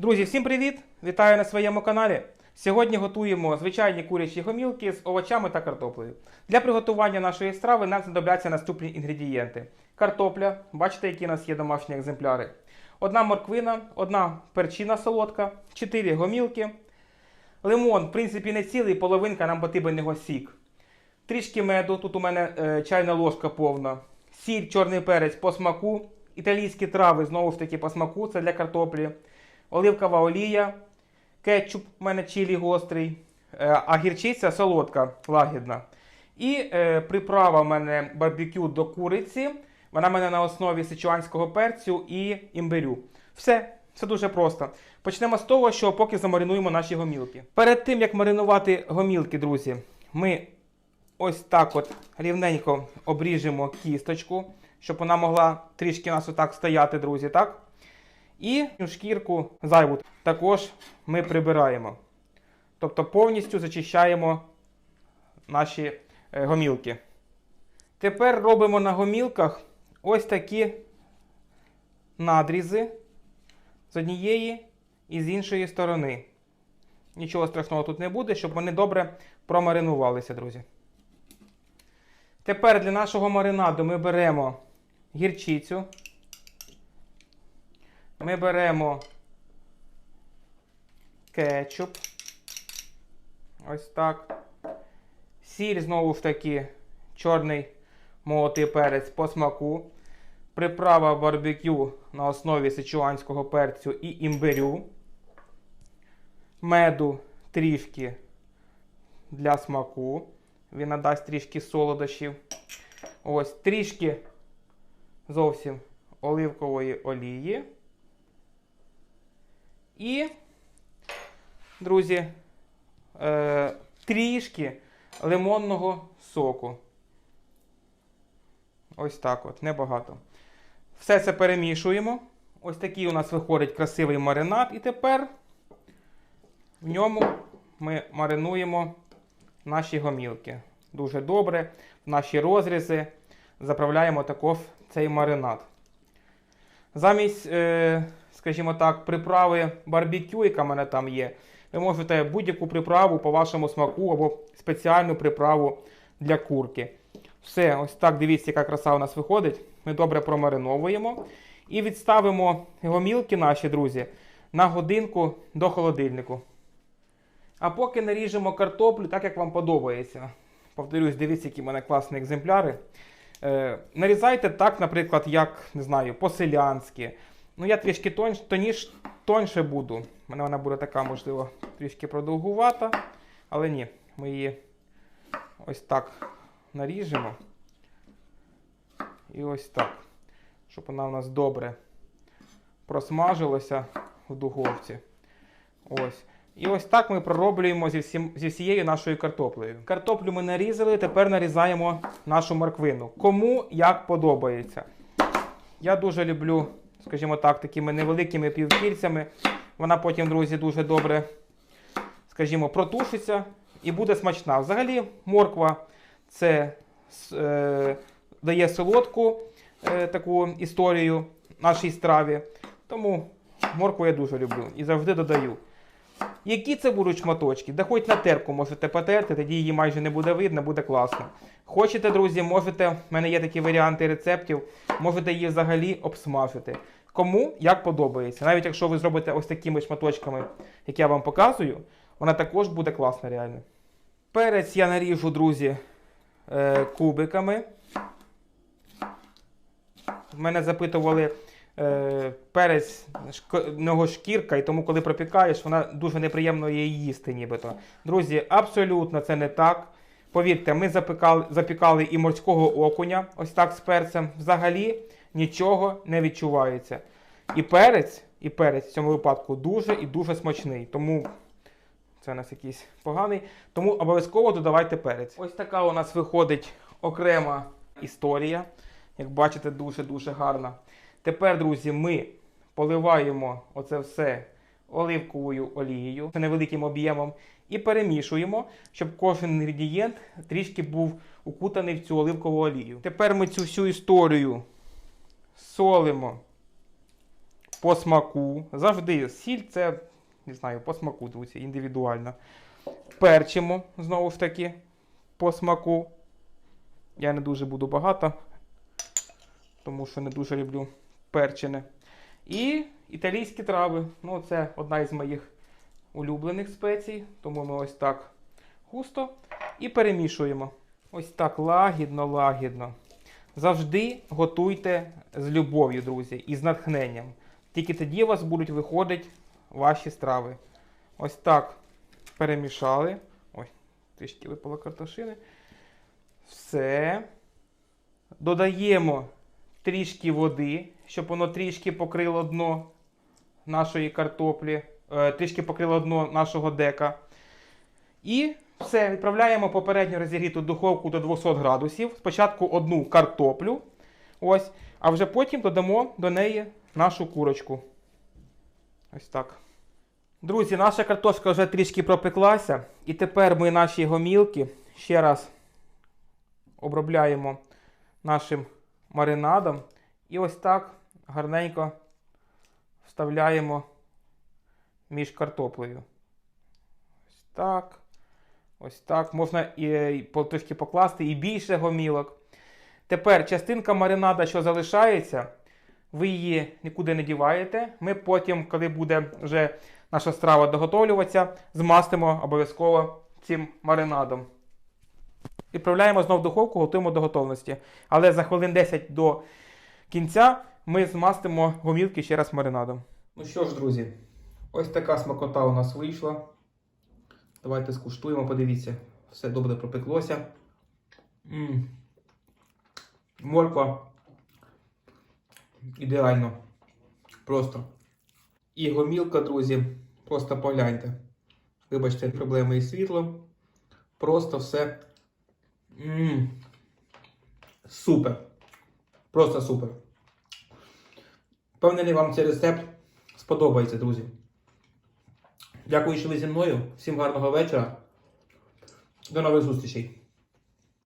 Друзі, всім привіт! Вітаю на своєму каналі. Сьогодні готуємо звичайні курячі гомілки з овочами та картоплею. Для приготування нашої страви нам знадобляться наступні інгредієнти: картопля, бачите, які у нас є домашні екземпляри. Одна морквина, одна перчина солодка, 4 гомілки. Лимон, в принципі, не цілий, половинка нам потрібен сік. Трішки меду, тут у мене е, чайна ложка повна. Сіль, чорний перець по смаку. Італійські трави, знову ж таки, по смаку, це для картоплі. Оливкова олія, кетчуп у мене чилі гострий, е, а гірчиця солодка, лагідна. І е, приправа в мене барбекю до куриці. Вона в мене на основі сичуанського перцю і імбирю. Все, все дуже просто. Почнемо з того, що поки замаринуємо наші гомілки. Перед тим, як маринувати гомілки, друзі, ми ось так от рівненько обріжемо кісточку, щоб вона могла трішки нас отак стояти, друзі, так? І шкірку зайву також ми прибираємо. Тобто повністю зачищаємо наші е, гомілки. Тепер робимо на гомілках ось такі надрізи з однієї і з іншої сторони. Нічого страшного тут не буде, щоб вони добре промаринувалися, друзі. Тепер для нашого маринаду ми беремо гірчицю. Ми беремо кетчуп. Ось так. Сіль, знову ж таки, чорний молотий перець по смаку. Приправа барбекю на основі сичуанського перцю і імбирю. Меду трішки для смаку. Він надасть трішки солодощів. Ось трішки зовсім оливкової олії. І, друзі, е, трішки лимонного соку. Ось так от, небагато. Все це перемішуємо. Ось такий у нас виходить красивий маринад. І тепер в ньому ми маринуємо наші гомілки. Дуже добре. В наші розрізи заправляємо також цей маринад. Замість, е, скажімо так, приправи барбекю, яка в мене там є, ви можете будь-яку приправу по вашому смаку або спеціальну приправу для курки. Все, ось так дивіться, яка краса у нас виходить. Ми добре промариновуємо. І відставимо гомілки наші, друзі, на годинку до холодильнику. А поки наріжемо картоплю, так як вам подобається. Повторюсь, дивіться, які в мене класні екземпляри. Е, нарізайте так, наприклад, як не знаю, по-селянськи. Ну, я трішки тонь, тоніш, тоньше буду. У мене вона буде така, можливо, трішки продовгувата. Але ні, ми її ось так наріжемо. І ось так. Щоб вона у нас добре просмажилася в духовці. Ось. І ось так ми пророблюємо зі, всім, зі всією нашою картоплею. Картоплю ми нарізали, тепер нарізаємо нашу морквину. Кому як подобається. Я дуже люблю, скажімо так, такими невеликими півкільцями. Вона потім, друзі, дуже добре, скажімо, протушиться і буде смачна. Взагалі, морква це е, дає солодку е, таку історію нашій страві. Тому моркву я дуже люблю і завжди додаю. Які це будуть шматочки? Да хоч на терку можете потерти, тоді її майже не буде видно, буде класно. Хочете, друзі, можете, в мене є такі варіанти рецептів, можете її взагалі обсмажити. Кому як подобається. Навіть якщо ви зробите ось такими шматочками, як я вам показую, вона також буде класна реально. Перець я наріжу, друзі, е, кубиками. Мене запитували перець, нього шкірка, і тому, коли пропікаєш, вона дуже неприємно її їсти, нібито. Друзі, абсолютно це не так. Повірте, ми запікали, запікали і морського окуня, ось так з перцем. Взагалі нічого не відчувається. І перець, і перець в цьому випадку дуже і дуже смачний. Тому це у нас якийсь поганий. Тому обов'язково додавайте перець. Ось така у нас виходить окрема історія. Як бачите, дуже-дуже гарна. Тепер, друзі, ми поливаємо оце все оливковою олією, невеликим об'ємом, і перемішуємо, щоб кожен інгредієнт трішки був укутаний в цю оливкову олію. Тепер ми цю всю історію солимо, по смаку. Завжди сіль це, не знаю, по смаку, друзі, індивідуально. Перчимо, знову ж таки, по смаку. Я не дуже буду багато, тому що не дуже люблю перчене. І італійські трави. Ну, це одна із моїх улюблених спецій, тому ми ось так густо і перемішуємо. Ось так лагідно, лагідно. Завжди готуйте з любов'ю, друзі, і з натхненням. Тільки тоді у вас будуть виходити ваші страви. Ось так перемішали. Ой, трішки випало картошини. Все. Додаємо трішки води, щоб воно трішки покрило дно нашої картоплі, е, трішки покрило дно нашого дека. І все, відправляємо попередньо розігріту духовку до 200 градусів. Спочатку одну картоплю. Ось, а вже потім додамо до неї нашу курочку. Ось так. Друзі, наша картошка вже трішки пропеклася. І тепер ми наші гомілки ще раз обробляємо нашим маринадом. І ось так гарненько вставляємо між картоплею. Ось так. Ось так. Можна і, і по- покласти і більше гомілок. Тепер частинка маринада, що залишається, ви її нікуди не діваєте. Ми потім, коли буде вже наша страва доготовлюватися, змастимо обов'язково цим маринадом. Відправляємо знову в духовку, готуємо до готовності. Але за хвилин 10 до кінця ми змастимо гомілки ще раз маринадом. Ну що ж, друзі, ось така смакота у нас вийшла. Давайте скуштуємо, подивіться, все добре пропеклося. м Морква. Ідеально. Просто. І гомілка, друзі, просто погляньте. Вибачте, проблеми із світлом. Просто все. м Супер. Просто супер. Впевнений, вам цей рецепт сподобається, друзі. Дякую, що ви зі мною. Всім гарного вечора. До нових зустрічей.